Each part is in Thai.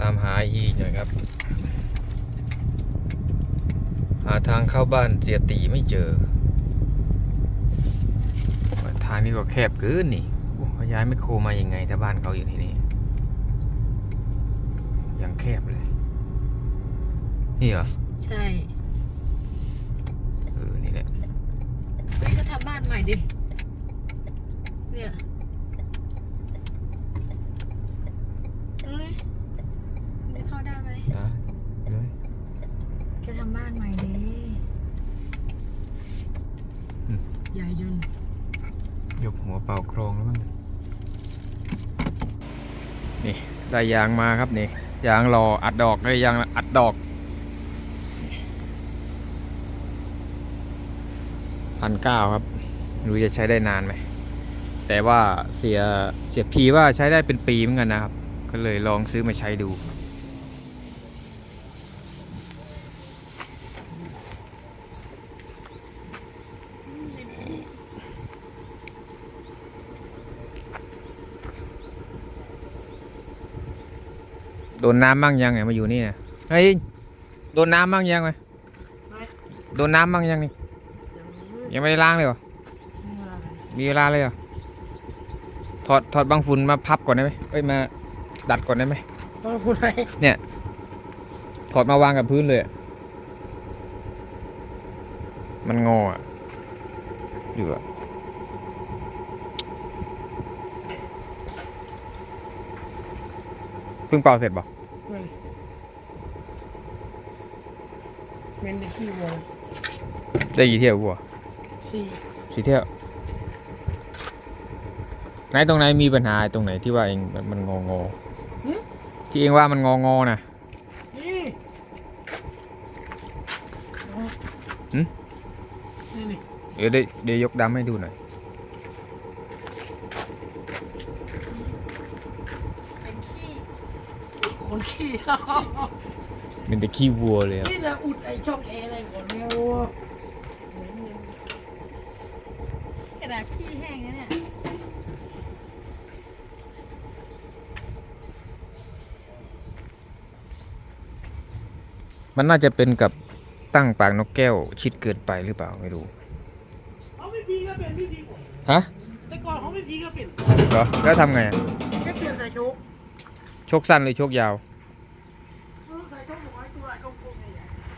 ตามหาอีกหน่อยครับ หาทางเข้าบ้านเสียตีไม่เจอ ทางนี้ก็แคบเกินนี่โอ้เขาย้ายไม่โครมายังไงถ้าบ้านเขาอยู่ที่นี่ยังแคบเลย นี่เหรอ ใช่เออนี่แหละเฮ้ยก็ทำบ้านใหม่ดิ เนี่ยเอ้ย มันจะเข้าได้ไหมนะเฮ้ยแกทำบ้านใหม่ดิอืม ใหญ่จนยกหัวเป่าโครงแล้วมั้งนี่ ได้ยางมาครับนี่ ยางรออัดดอกได้ยางอัดดอกพันเก้าครับไม่รู้จะใช้ได้นานไหม แต่ว่าเสียเสียพีว่าใช้ได้เป็นปีเหมือนกันนะครับ ก็เลยลองซื้อมาใช้ดู โดนน้ำบ้างยังไงมาอยู่นี่นะเฮ้ยโดนน้ำบ้างยังไงโดนน้ำบ้างยังนี่ยังไม่ได้ล้างเลยเหรอมีเวลาเลยเหรอถอดถอดบางฝุ่นมาพับก่อนได้ไหมเอ้ยมาดัดก่อนได้ไหมต้องพูดอะไรถอดมาวางกับพื้นเลยอะมันงออะอยู่อะ เพิ่งเป่าเสร็จป่ะไม่เมนได้ขี้วัวได้กี่เที่ยววัวสี่สี่เที่ยวไหนตรงไหนมีปัญหาตรงไหนที่ว่าเองมันมันงองอที่เองว่ามันงองอนะ นี่หืมนี่นี่เดี๋ยวได้เดี๋ยวยกดำให้ดูหน่อย เป็นขี้ คนขี้เป็นแต่ขี้วัวเลยอะนี่จะอุดไอช่องแอร์อะไรก่อนแมวกระดาษขี้แห้งนะเนี่ยมันน่าจะเป็นกับตั้งปากนกแก้วชิดเกินไปหรือเปล่าไม่รู้เขาไม่พีก็เป็นพี่พีกว่าฮะแต่ก่อนเขาไม่พีก็เป็นเหรอแล้วทำไงอะ แค่เปลี่ยนใส่โชคโชคสั้นหรือโชคยาว ใส่โชคหนึ่งร้อยตัวเขาโกงใหญ่ อืม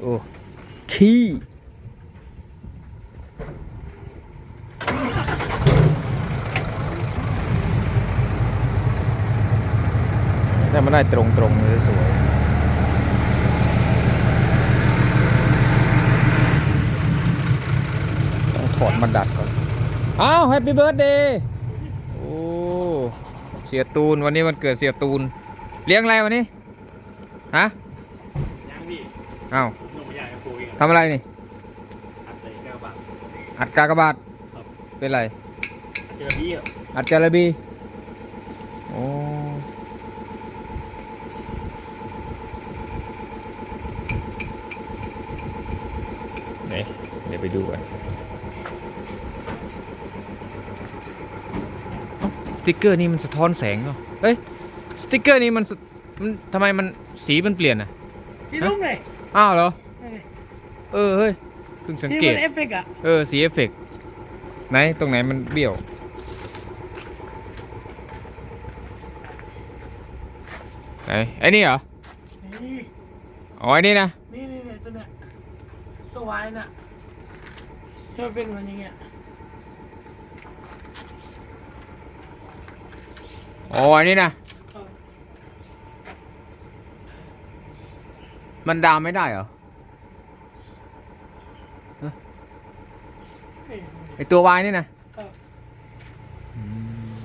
โอ้ ขี้แต่มันได้ตรงตรงๆเลยสวยต้องถอดมาดัดก่อน อ้าวแฮปปี้เบิร์ดเดย์ เสียตูนวันนี้วันเกิดเสียตูน เลี้ยงอะไรวันนี้ฮะยังพี่อ้าวหนุ่มใหญ่กับปูเองทำอะไรนี่อัดเลยแก้วบังอัดกากบาทครับเป็นไรเจอพี่อะอัดจาระบีโอ้ไหนเดี๋ยวไปดูกันเอ้าส ติ๊กเกอร์นี่มันสะท้อนแสงเนาะเอ้ยสติ๊กเกอร์นี่มันสะมันทำไมมันสีมันเปลี่ยนอะ ที่นุ่มเลยอ้าวเหรอนี่เออเฮ้ยเพิ่งสังที่เกมัต นเอฟเฟกต์อะเออสีเอฟเฟกต์ไหน ตรงไหนมันเบี้ยว ไหน ไอ้นี่เหรอ นี่อ๋อไอ้นี่นะ นี่นี่นี่ตัวเนี้ยตัววายน่ะที่มันเป็นมันอย่างเงี้ย อ๋อไอ้นี่นะมันดามไม่ได้เหรอนี่ไอตัววายนี่นะครับอืม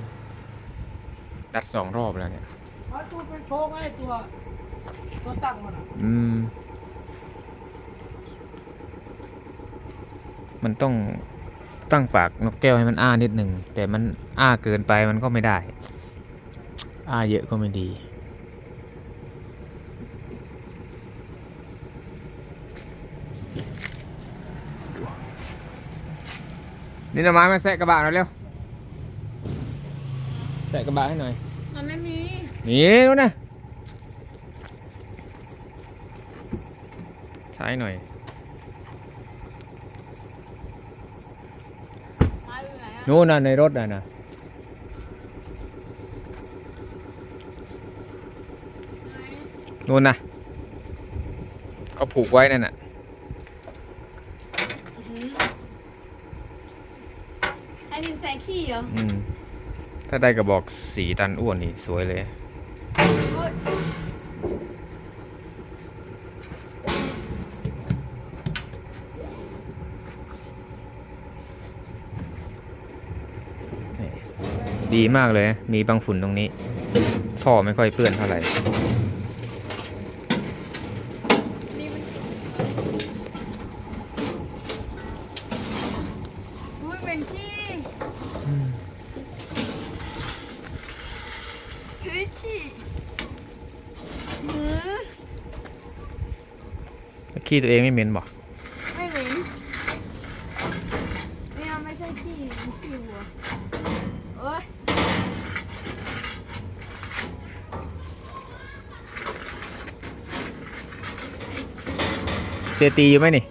ดัดสองรอบแล้วเนี่ยเพราะตัวเป็นโชคไอ้ตัว ตัวตั้งมันอะอืม มันต้องตั้งปากนกแก้วให้มันอ้านิดหนึ่ง แต่มันอ้าเกินไปมันก็ไม่ได้ อ้าเยอะก็ไม่ดี นี่นะไม้มาแซะกระบะหน่อยเร็วแซะกระบะให้หน่อย มันไม่มีนี่ดูนะใช้หน่อย ไม้อยู่ไหนอะ นู่นน่ะในรถน่ะนะ ไหน นู่นน่ะเขาผูกไว้นั่นน่ะอื้อหือให้ดินใส่ขี้เหรอ อืม ถ้าได้กระบอกสีตันอ้วนนี่สวยเลยเฮ้ยดีมากเลย มีบางฝุ่นตรงนี้ ท่อไม่ค่อยเปื้อนเท่าไหร่ นี่มันอุ้ยเป็นขี้เฮ้ยขี้หือ ขี้ตัวเองไม่เหม็นบอกไม่เหม็นเนี่ยไม่ใช่ขี้มันขี้วัวเอ้ยเซตีอยู่ไหมนี่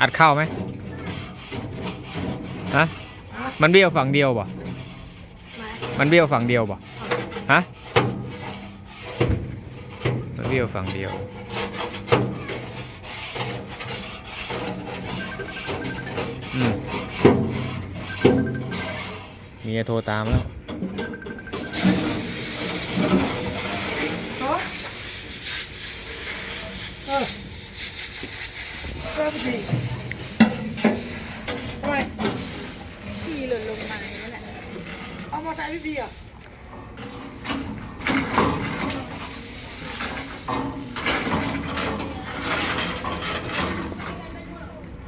อัดเข้าไหมฮะ มันเบี้ยวฝั่งเดียวบ่ มันเบี้ยวฝั่งเดียวบ่ ฮะ มันเบี้ยวฝั่งเดียว อืมมีโทรตามแล้ว เออไปสิทำไมขี้หล่นลงมาอย่างนี้แหละเอามาใส่พี่บีอะ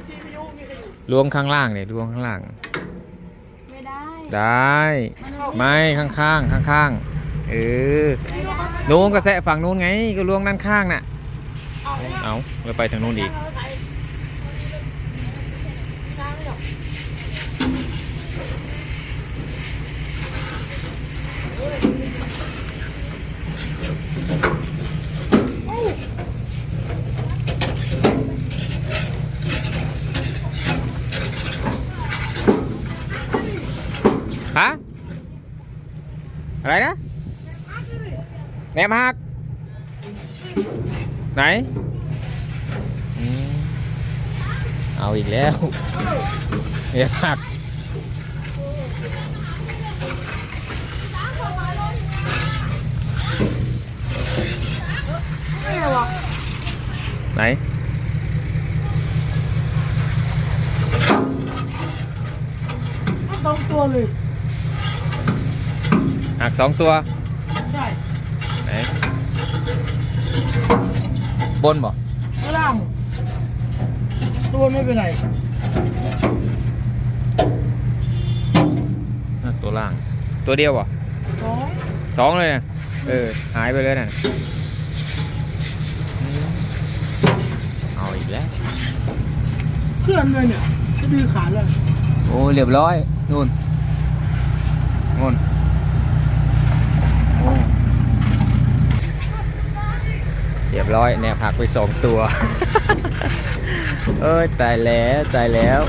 พี่ไม่ยุ่งมีใครอยู่ล้วงข้างล่างเนี่ยล้วงข้างล่าง ไม่ได้ ได้มันเอาไม่ข้างข้างข้างข้างๆเออนู้นก็แซะฝั่งนู้นไงก็ล้วงด้านข้างน่ะ เอาเนี่ยเอาไปไปทางนู้นอีก เอาใส่น้ำไม่หรอก ฮะ อะไรนะแหนมหักไหนอืมเอาอีกแล้วแหนมหักไม่เหรอไหนทั้งสองตัวเลยหั กสองตัวใช่ไหนบนบ่ข้างล่างตัวไม่เป็นไรอะตัวล่าง ตัวเดียวบ่สองสองเลยนะเออหายไปเลยนะเอาอีกแล้วเคลื่อนเลยเนี่ยจะดื้อขาดเลยโอ้เรียบร้อยนู่นนู่นโอ้ เรียบร้อยแนบหักไปสองตัว เอ้ยตายแล้วตายแล้ว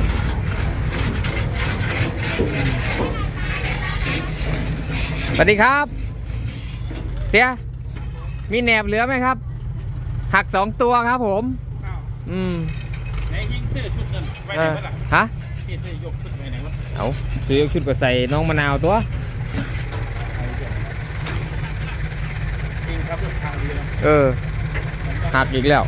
สวัสดีครับ เสีย มีแหนบเหลือไหมครับ หักสองตัวครับผม อืมไหนยิงซื้อชุดนั้นไว้เอไหนอวะล่ะฮะพี่ซื้อยกชุดไว้ไหนวะเอาซื้อชุดก็ใส่น้องมะนาวตัวจริงครับรถทางดีนะเออ หักอีกแล้ว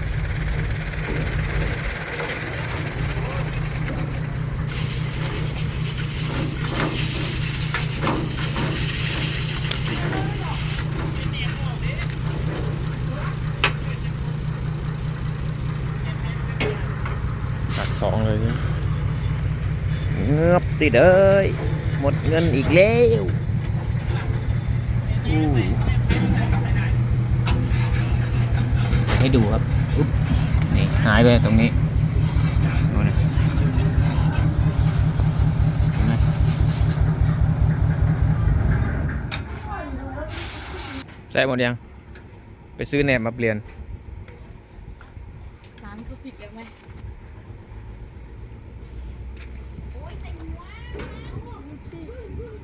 เลยนี่เงือบติดเอ้ยหมดเงินอีกแล้วอู้ ให้ดูครับอุ๊บนี่หายไปตรงนี้ดูนะเห็นไหมใส่หมดยัง ไปซื้อแหนบมาเปลี่ยน ร้านเขาปิดแล้วไหม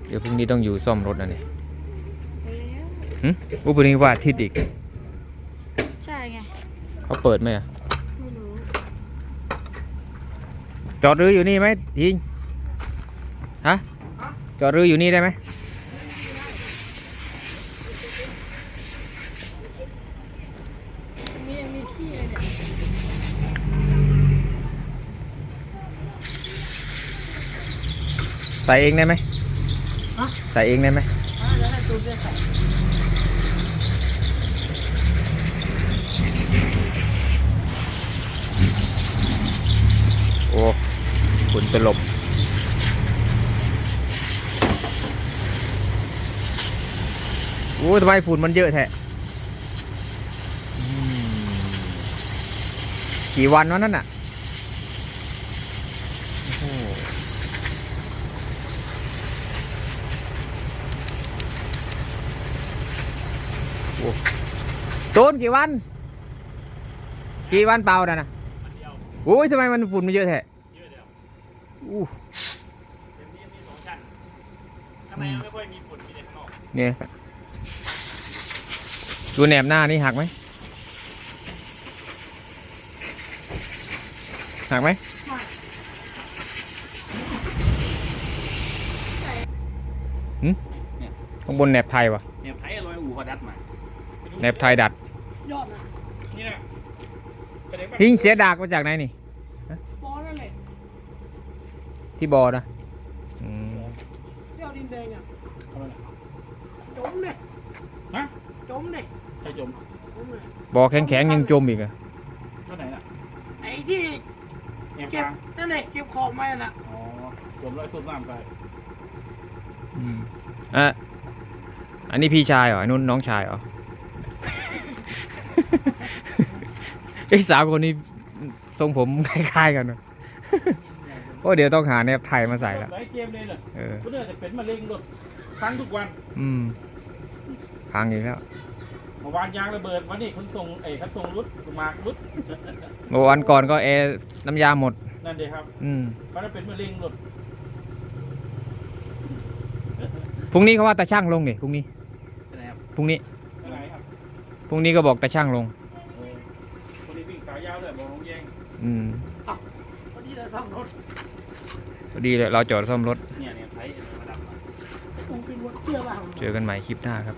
เดี๋ยวพรุ่งนี้ต้องอยู่ซ่อมรถนะเนี่ยไปแล้วหึอุปนิว่าอาทิตย์อีกใช่ไง เขาเปิดไหมอะไม่รู้จอดเรืออยู่นี่ไหมทิงฮะจอดเรืออยู่นี่ได้ไหมมีมีขี้เลยเนี่ยใส่เองได้ไหมฮะ ใส่เองได้ไหมอ่าเดี๋ยวให้ตูนได้ใส่ ฝุ่นตลบโอ้ทำไมฝุ่นมันเยอะแท้กี่วันวะนั่นน่ะโอ้โหโอ้ตูนกี่วัน กี่วันเปล่าน่ะนะโอ้ยทำไมมันฝุ่นมันเยอะแท้ อู้เดี๋ยวนี้มีสองชั้นข้างในไม่ค่อยมีฝุ่นมีแต่ข้างนอกเนี่ยดูแหนบหน้านี่หักไหมหักไหมหึข้างบนแหนบไทยวะเนี่ยไผ่ลอยอู่เขาดัดมาแหนบไทยดัดยอดนะนี่นะไปไหนบ้างทิ้งเสียดากมาจากไหนนี่ บอลนั่นแหละ ที่บอนะอืมเที่ยวดินแดงอะเอาไปไหนจมเลยฮะจมเลยใครจมจมเลยบอแข็งแข็งๆยังจมอีกอะก็ไหนน่ะไอ้ที่แอบเก็บกลางนั่นแหละเก็บของไว้น่ะอ๋อจมลอยสุดน้ำไปอืมอะอันนี้พี่ชายเหรออันนู้นน้องชายเหรอ ไอ้ยสาวคนนี้ทรงผมคล้ายๆกันเนอะ โอ้เดี๋ยวต้องหาแนบไทยมาใส่ละหลายเกมเลยเหรอเออก็เนื่อจะเป็นมะเร็งรถทั้งทุกวันอืมพังอีกแล้วเมื่อวานยางระเบิดวันนี้ขนส่งไอ้ขนส่งรุดมากรุดเมื่อวันก่อนก็แอร์น้ำยาหมด นั่นเดีครับ อืมมันนั้นเป็นมะเร็งรถพรุ่งนี้เขาว่าตาช่างลงนี่พรุ่งนี้ไหนครับพรุ่งนี้ไหนครับพรุ่งนี้ก็บอกตาช่างลงเออคนนี้วิ่งสายยาวเลยบอกน้องแยงอืมพอดีเราซ่อมรถ พอดีเลยเราจอดซ่อมรถ เนี่ยเนี่ยไผ่มาดับมาปูเป็นวัดเที่ยวบ้างเจอกันใหม่คลิปหน้าครับ